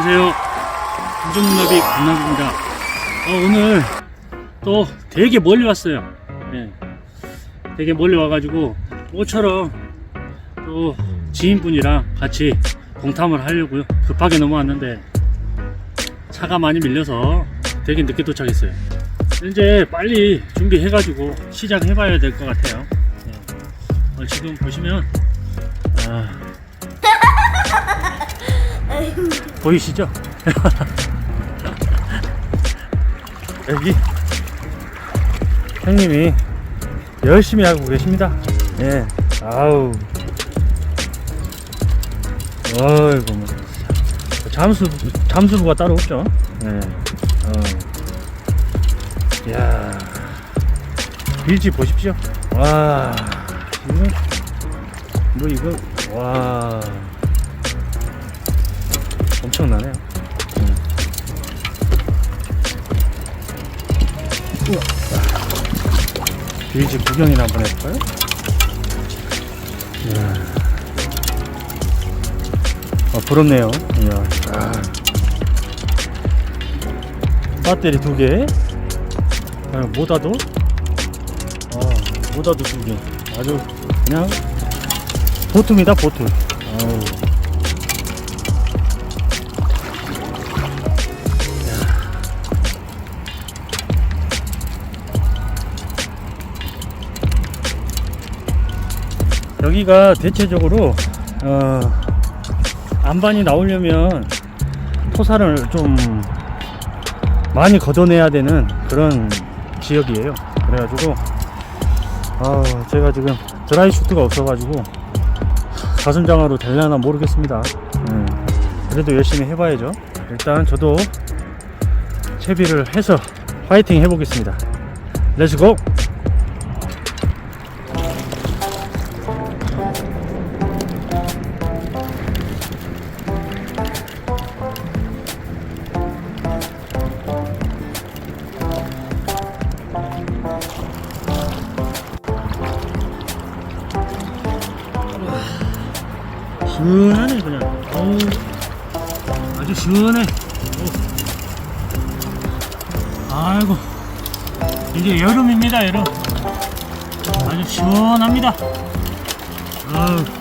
안녕하세요. 김종문나비 강남입니다. 어, 오늘 또 되게 멀리 왔어요. 네. 되게 멀리 와가지고 모처럼 또 지인분이랑 같이 공탐을 하려고요. 급하게 넘어왔는데 차가 많이 밀려서 되게 늦게 도착했어요. 이제 빨리 준비해가지고 시작해봐야 될 것 같아요. 네. 어, 지금 보시면 아, 보이시죠? 여기 형님이 열심히 하고 계십니다. 예. 아우. 어이구, 뭐. 잠수, 잠수부가 따로 없죠. 예. 어. 이야. 빌지 보십시오. 와. 이거, 이거, 이거, 와. 엄청나네요. 음. 우와. 빌지 구경이나 한번 해볼까요? 이야. 아, 부럽네요. 이야. 아. 배터리 두 개. 아, 모다도. 아, 모다도 두 개. 아주 그냥 보트입니다, 보트. 아우. 여기가 대체적으로 어, 안반이 나오려면 토사를 좀 많이 걷어내야 되는 그런 지역이에요. 그래가지고 아, 제가 지금 드라이 슈트가 없어가지고 가슴장어로 될려나 모르겠습니다. 음, 그래도 열심히 해봐야죠. 일단 저도 채비를 해서 화이팅 해보겠습니다. 렛츠고! 시원하네 그냥. 어우 아주 시원해. 어. 아이고. 이제 여름입니다 여름. 아주 시원합니다. 아우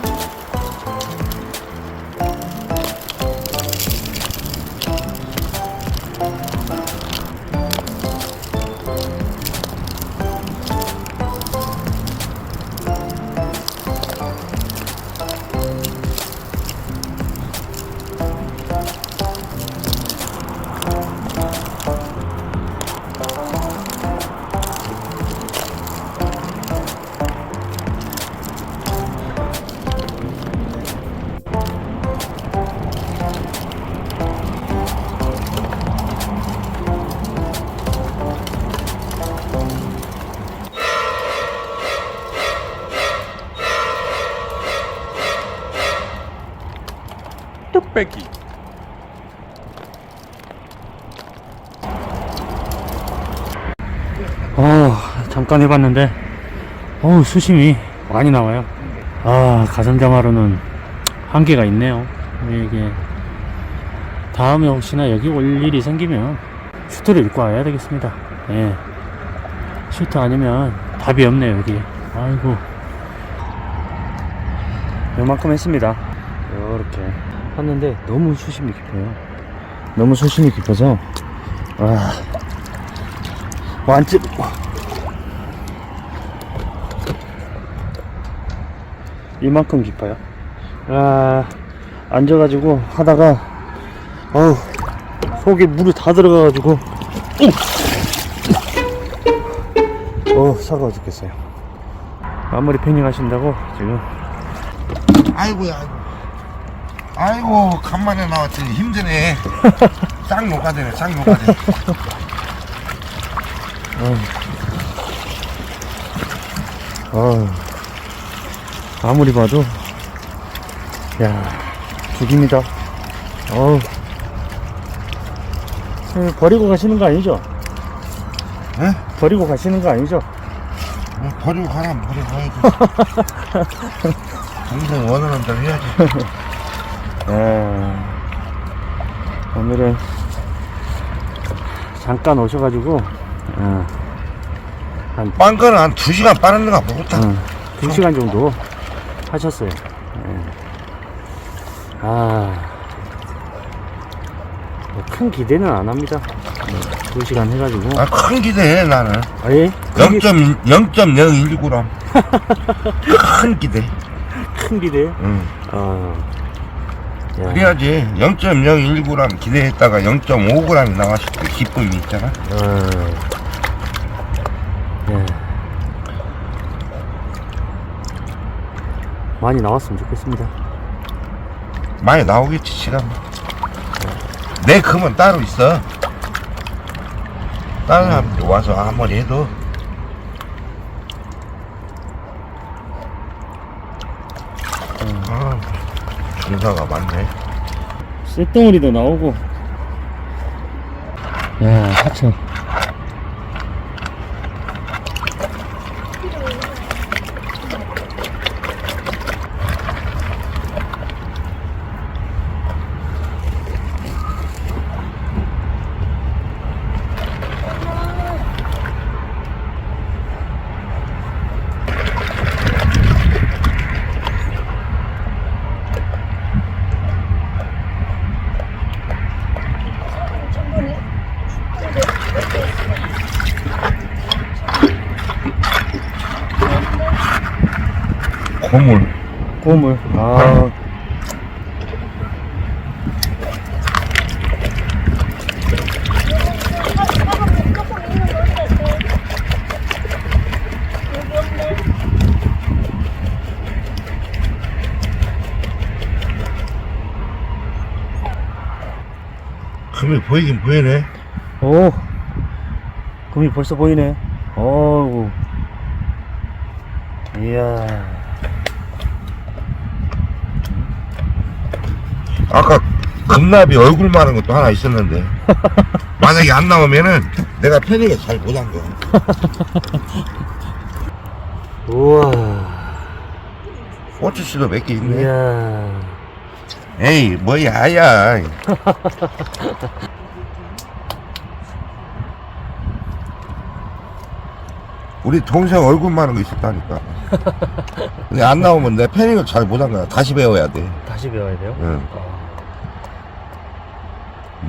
잠깐 해봤는데, 어우, 수심이 많이 나와요. 아, 가성장화로는 한계가 있네요. 이게, 다음에 혹시나 여기 올 일이 생기면 슈트를 입고 와야 되겠습니다. 예. 슈트 아니면 답이 없네요, 여기. 아이고. 요만큼 했습니다. 요렇게. 했는데 너무 수심이 깊어요. 너무 수심이 깊어서, 와. 완ጭ 이만큼 깊어요. 아 앉아가지고 하다가 어우 속에 물이 다 들어가가지고 어 사가워 죽겠어요. 아무리 패닝 하신다고 지금. 아이고야 아이고. 아이고 간만에 나왔더니 힘드네. 싹 녹아드네 싹 녹아드네. 어 아무리 봐도 야 죽입니다 어우 어, 버리고 가시는 거 아니죠? 에? 버리고 가시는 거 아니죠? 뭐 버리고 가라면 버리고 가야지 인생 원하는 대로 해야지 아, 오늘은 잠깐 오셔가지고 어, 빵거는 한 2시간 빠르는가 보다. 어, 2시간 정도 하셨어요. 예. 아, 뭐큰 기대는 안 합니다. 네, 2시간 해가지고. 아, 큰 기대해, 나는. 아, 예? 큰, 기, 0.0, 0.019람. 큰 기대. 큰 기대? 응. 어. 야, 그래야지 0.019g 기대했다가 0.5g이 나왔을 때 기쁨이 있잖아 어. 예. 많이 나왔으면 좋겠습니다. 많이 나오겠지 시간 내 금은 따로 있어 다른 사람들이 와서 아무리 해도 아, 중사가 많네 쇳덩어리도 나오고. 야, 하천. 고물 고물. 아. 금이 보이긴 보이네 오. 금이 벌써 보이네. 어우. 이야. 아까 금납이 얼굴 마는 것도 하나 있었는데 만약에 안 나오면은 내가 편하게 잘 못 한 거야 우와. 꼬치씨도 몇 개 있네 이야. 에이 뭐야 아야 우리 동생 얼굴 많은 거 있었다니까 근데 안 나오면 내 패닝을 잘 못한 거야 다시 배워야 돼 다시 배워야 돼요? 응. 어,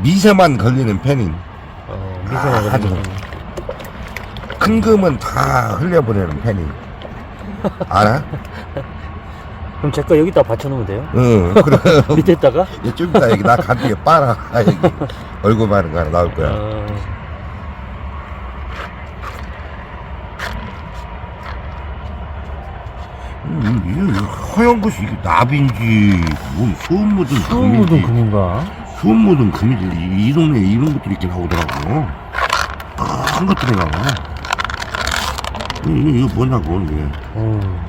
미세만 걸리는 패닝 어, 아, 미세하게 하죠. 큰 금은 다 흘려보내는 패닝 알아? 그럼 제 거 여기다 받쳐놓으면 돼요? 응 그래. 밑에다가? 얘좀 이따 여기 나 간뒤에 빨아. 여기. 얼굴 많은 거 하나 나올 거야. 어, 음, 이게 것이 이게 나비인지 뭔 수은 묻은 묻은 금인지. 금인가? 수은 묻은 금이지. 이, 이 동네에 이런 것들이 이렇게 나오더라고. 큰 것들이 나와. 이- 이거 뭐냐고 이게. 어,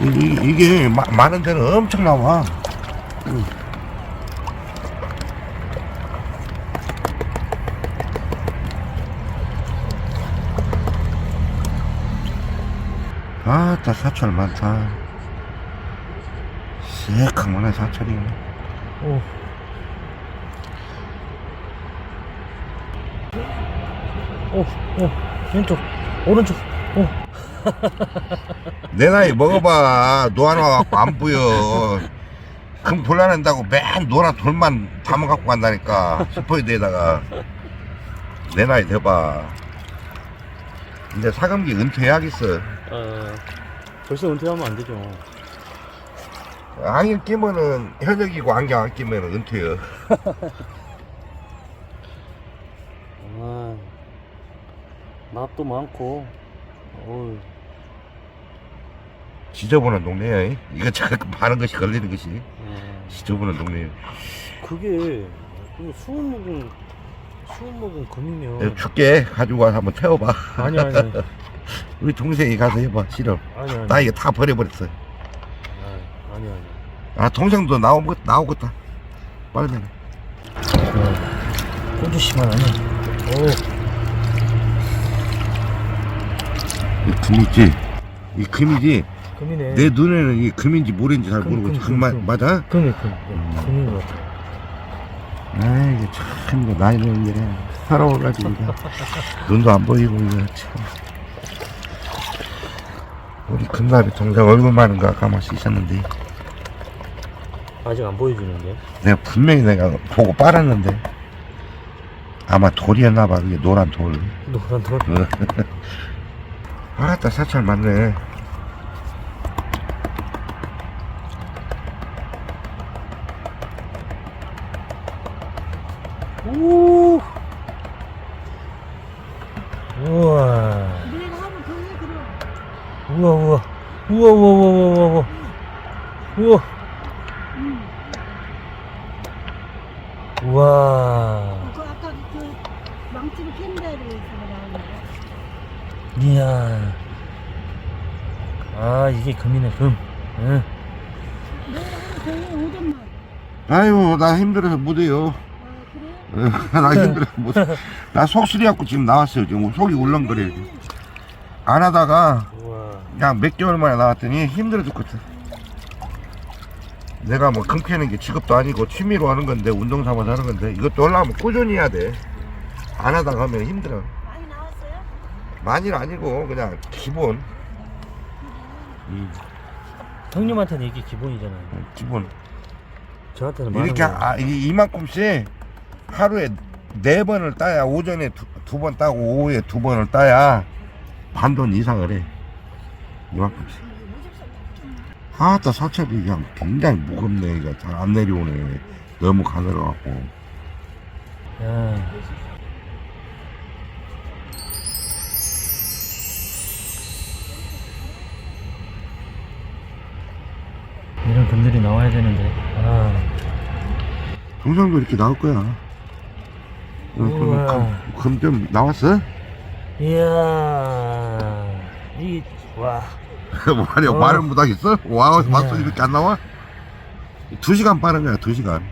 이- 마- 많은 데는 엄청 나와. 아따 사철 많다. 새카만한 사철이. 오. 오, 오, 왼쪽, 오른쪽, 오. 내 나이 먹어봐. 노 하나 갖고 안 보여. 금 골라낸다고 맨 노란 돌만 담아 갖고 간다니까. 슈퍼에다가. 내 나이 돼봐. 이제 사금기 은퇴해야겠어. 어, 벌써 은퇴하면 안 되죠. 안경 끼면은 현역이고 안경 안 끼면은 은퇴야 아, 납도 많고, 어우, 지저분한 동네야 이. 이거 자꾸 많은 것이 걸리는 것이 예. 지저분한 동네 그게, 그 수은 먹은, 수은 먹은 금이면. 줄게 가지고 와서 한번 태워봐 아니, 아니, 아니, 우리 동생이 가서 해봐 실험 아니, 아니. 나 이거 다 버려버렸어 아니, 아니. 아 동생도 나오겠, 나오겠다 빠르네 꼬주씨만 하네. 오, 이 금이지 이 금이지 금이네. 내 눈에는 이 금인지 모래인지 잘 금, 모르고 금, 금, 금. 맞아? 금이 금. 네, 금인 것 같아. 아 이게 참 이거 나이 먹은 게 살아오가지고 이거 눈도 안 보이고 이거 참 우리 금나비 동생 얼굴 많은가 가만히 있었는데 아직 안 보여주는데. 내가 분명히 내가 보고 빨았는데 아마 돌이었나 봐 그게 노란 돌 노란 돌. 알았다 사찰 맞네 오. 우와. 내가 하고 돌려 그럼. 우와 우와. 우와 우와 우와 우와 우와. 우와. 응. 우와. 그 아까 그 망치를 캔 데로 있어가 나오는 거. 이야. 아 이게 금이네 금. 응. 내가 하고 돌려 오전만. 아유 나 힘들어서 못해요 아 그래? 나 힘들어서 못나 속쓰리 갖고 지금 나왔어요 지금 속이 울렁거려요 지금. 안 하다가 그냥 몇 개월 만에 나왔더니 힘들어 죽겠어. 내가 뭐 금캐는 게 직업도 아니고 취미로 하는 건데 운동 삼아서 하는 건데 이것도 올라가면 꾸준히 해야 돼. 안 하다가 하면 힘들어. 많이 나왔어요? 많이는 아니고 그냥 기본. 음, 형님한테는 이게 기본이잖아요. 기본. 저한테는 많은 이렇게 거. 아, 이, 이만큼씩 하루에 네 번을 따야 오전에 두 번 따고 오후에 두 번을 따야 반돈 이상을 해. 이만큼씩. 아따 사찰이 그냥 굉장히 무겁네 이거 잘 안 내려오네 너무 가늘어갖고 야. 이런 금들이 나와야 되는데. 아. 동상도 이렇게 나올 거야 어, 우와. 금좀 나왔어? 이야. 이 와. 말이야 어. 말을 못 하겠어? 와 이야. 왔어 이렇게 안 나와? 두 시간 빠른 거야 두 시간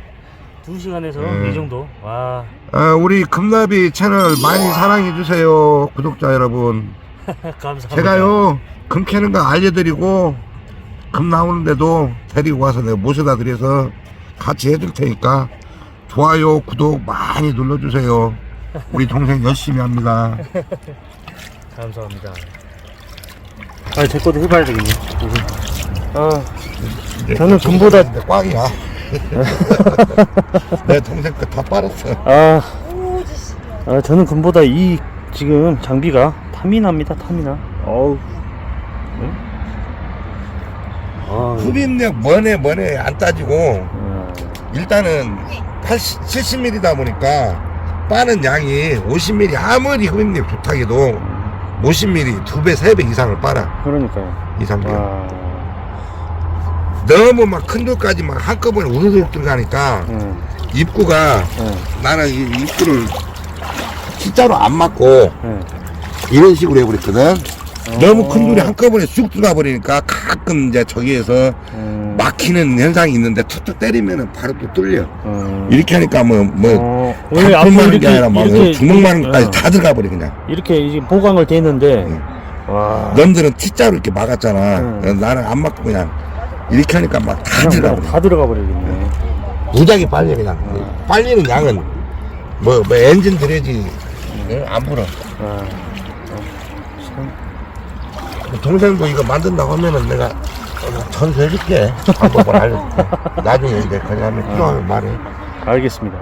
두 시간에서 음. 이 정도. 와. 어, 우리 금나비 채널 많이 사랑해 주세요 구독자 여러분 감사합니다. 제가요 금 캐는 거 알려드리고 금 나오는데도 데리고 와서 내가 모셔다 드려서 같이 해줄 테니까 좋아요 구독 많이 눌러주세요 우리 동생 열심히 합니다 감사합니다. 아, 제 것도 해봐야 되겠네. 아, 저는 금보다 꽝이야 내 동생 거 다 빨았어 아, 아, 저는 금보다 이 지금 장비가 탐이 납니다. 탐이 나. 어우. 응? 아, 흡입력 뭐네 뭐네 안 따지고 아, 일단은 80, 70mm다 보니까 빠는 양이 50mm 아무리 흡입력 좋다해도 50mm 두배 세 배 이상을 빨아. 그러니까요. 이 상태 와, 너무 막 큰 돌까지 막 한꺼번에 우르르 들어가니까 응, 입구가 응, 나는 이 입구를 T자로 안 맞고 응. 이런 식으로 해버렸거든. 어. 너무 큰 돌이 한꺼번에 쑥 들어가 버리니까 가끔 이제 저기에서 음, 막히는 현상이 있는데 툭툭 때리면은 바로 또 뚫려. 음. 이렇게 하니까 뭐 뭐 어, 다 앞으로 이렇게 게 아니라 막 이렇게 주먹만까지 어, 다 들어가 버려 그냥 이렇게 이제 보강을 돼 있는데 응. 와 남들은 T자로 이렇게 막았잖아 응. 나는 안 막고 그냥 이렇게 하니까 막 다 들어가 뭐 버려 다 들어가 버리겠네. 무작위 빨려 그냥 빨리는 양은 뭐, 뭐 엔진 드레지 응? 안 불어 아, 참. 동생도 이거 만든다고 하면은 내가 전수해줄게 방법을 알려줄게 나중에 이제 그냥 하면 필요하면 말해 알겠습니다.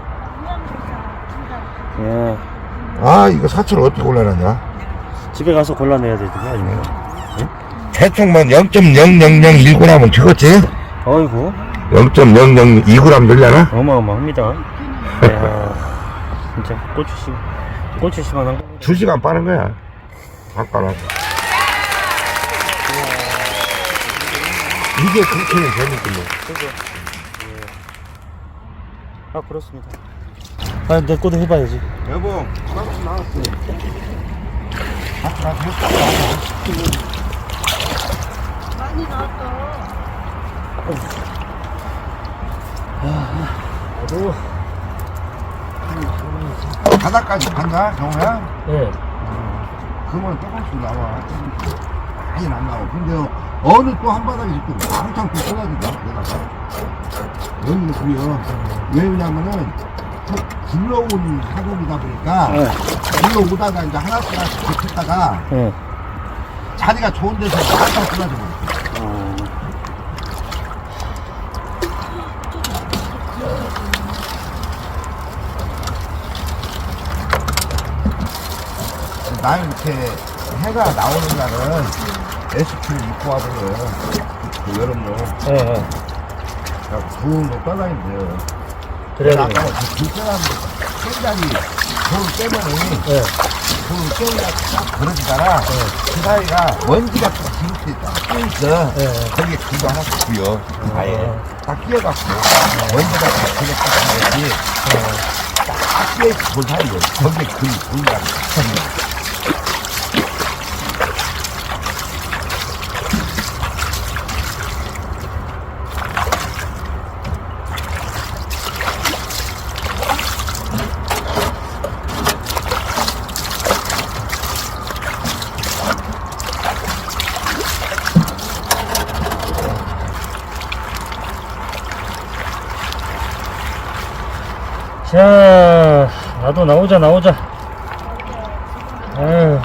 예, 아 이거 사철 어떻게 올라가냐? 집에 가서 골라내야 되지 아니면. 대충만 0.0001g 하면 적었지? 어이구. 0.002g 늘려나? 어마어마합니다. 이야, 진짜 고추씨 고추씨만 한 거. 2시간 빠는 거야. 아까는 이게 그렇게 재밌길래 아 그렇습니다. 아내 거도 해봐야지. 여보 박수 나왔어 박수 나왔어 많이 나왔다. 나도. 바닥까지 간다 정우야 예. 그러면 조금씩 나와 많이 안 나와 근데 어느 또 한 바닥에 있고 왕창 또 쏟아진다 내다가 여기는 그래요 왜냐면은 굴러온 작업이다 보니까 네. 굴러오다가 이제 하나씩 하나씩 붙였다가 네. 자리가 좋은 데서 나한테 쓰러져 버렸어. 어, 나는 이렇게 해가 나오는 날은 SQ를 입고 와버려요. 그 여름로. 네, 네. 부은거 떠다니는데요. 그래야 아까 되네. 그 불편한 생각이 돌을 깨면은 네. 돌을 깨우다 딱 그러지잖아. 그 사이가 먼지가 좀 지금 딱 끼어있어. 네, 네. 거기에 귀가 하나 있고요. 아예. 어. 딱 끼어갖고 먼지가 다 그냥 딱 가야지. 딱 끼어있고 그 사이에 거기에 귀 보인다. 자, 나도 나오자, 나오자. 아유.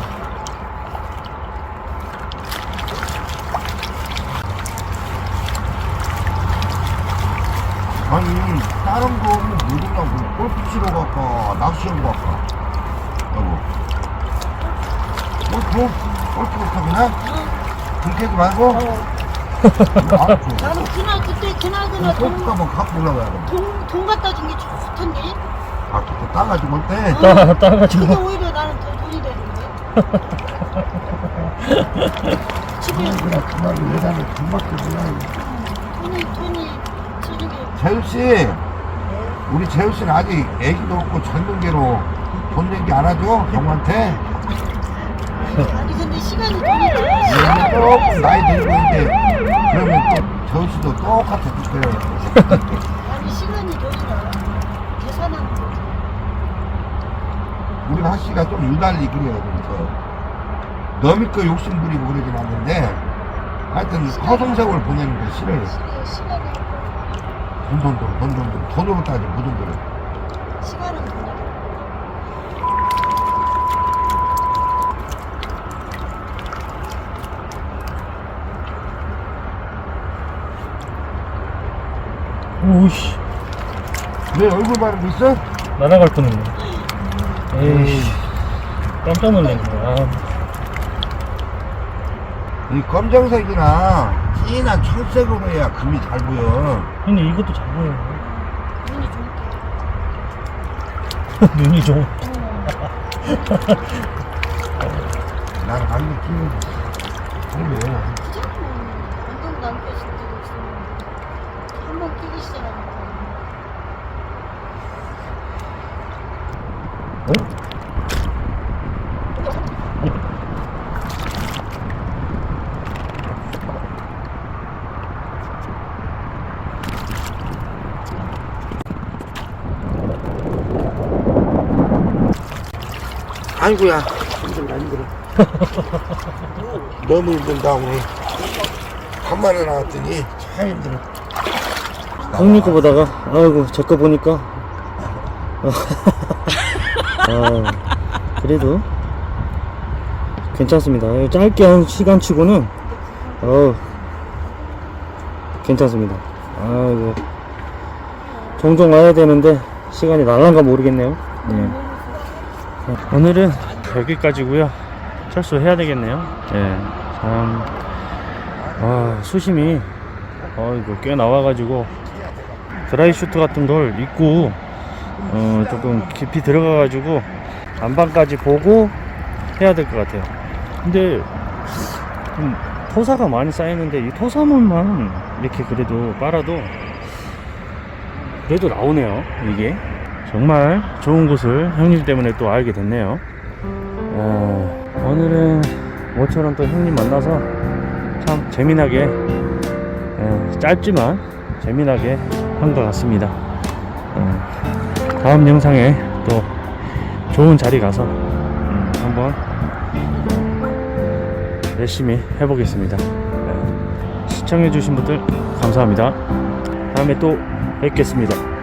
아니 다른 거는 모르냐고 골프 치러 갈까 낚시하러 갈까 여보 골프? 골프 못하구나? 그렇게 하지 말고 아, 나는 그날 그때 그날 그날 골프 돈, 가면 갖고 올라가야 돼 돈, 돈 갖다 준 게 좋던데 아, 그때 따가지고 올 때? 따, 그게 따가지고. 오히려 나는 더 돈이 되는데 집에 그래, 그날 예산에 돈밖에 몰라. 돈이 돈이 저녁에 재우씨, 우리 재우씨는 아직 애기도 없고 젊은 게로 돈 낸게 안 하죠? 형한테? 아니 근데 시간이 돈이 돼 얘는 조금 나이 들고 있는데, 그러면 또 재우씨도 똑같아 죽어요. 아니 시간이 돈이라 계산하는 거지 우리 하씨가 좀 유달리 그래요, 그래서. 너미 거 욕심 부리고 그러진 않는데, 하여튼 허송세월 보내는 거 싫어요. 시간- 시간이 돈, 돈, 돈, 돈, 돈, 돈. 돈으로 따지면 모든 거를. 시간은 오우씨. 내 얼굴 바르고 있어? 날아갈 뻔했네. 에이. 깜짝 놀랐네. 아, 이 검정색이나 진한 청색으로 해야 금이 잘 보여. 근데 이것도 잘 보여. 돈이 좋게 눈이 좀. 어. 난 안경 끼고 그래. 그전에는 안경도 안 꼈을 때도 있었는데 한번 끼기 시작하니까 어? 아이고야 힘들다 힘들어. 너무 힘들다 오늘. 간만에 나왔더니 참 힘들어. 형님 거 보다가, 아이고, 제 거 보니까. 아, 그래도 괜찮습니다. 짧게 한 시간 치고는, 어 괜찮습니다. 아이고, 종종 와야 되는데, 시간이 날란가 모르겠네요. 네. 오늘은 여기까지고요 철수해야 되겠네요 예, 참 아, 수심이 어이구 꽤 나와가지고 드라이 슈트 같은 걸 입고 어, 조금 깊이 들어가가지고 안방까지 보고 해야 될 것 같아요. 근데 좀 토사가 많이 쌓이는데 이 토사물만 이렇게 그래도 빨아도 그래도 나오네요 이게. 정말 좋은 곳을 형님 때문에 또 알게 됐네요. 어, 오늘은 모처럼 또 형님 만나서 참 재미나게 예, 짧지만 재미나게 한 것 같습니다. 어, 다음 영상에 또 좋은 자리 가서 음, 한번 열심히 해보겠습니다. 예, 시청해주신 분들 감사합니다. 다음에 또 뵙겠습니다